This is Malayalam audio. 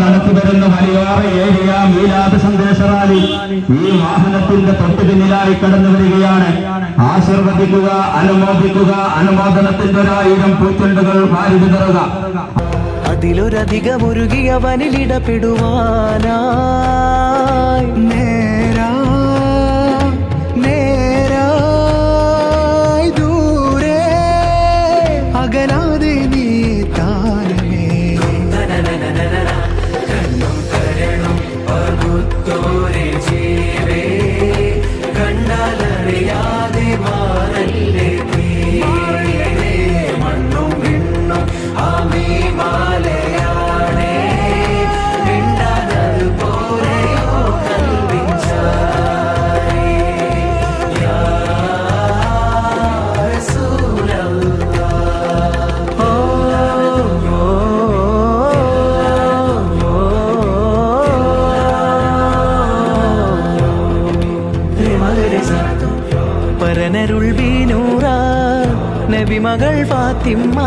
നടത്തി വരുന്ന വലിയാറ് ഏരിയ മീലാദ് സന്ദേശ റാലി ഈ വാഹനത്തിന്റെ തൊട്ടു പിന്നിലായി കടന്നു വരികയാണ്. ആശീർവദിക്കുക അനുമോദിക്കുക അനുമോദനത്തിന്റെ ഒരായിരം പൂച്ചെണ്ടുകൾ വാരി വിതറുക. അതിലൊരധികമൊരുകിയവനിലിടപെടുവാനായി നേരാ നേരായി ദൂരെ അകലാതെ പരനരുൾ ബീനൂറ നബിമകൾ ഫാത്തിമ്മ.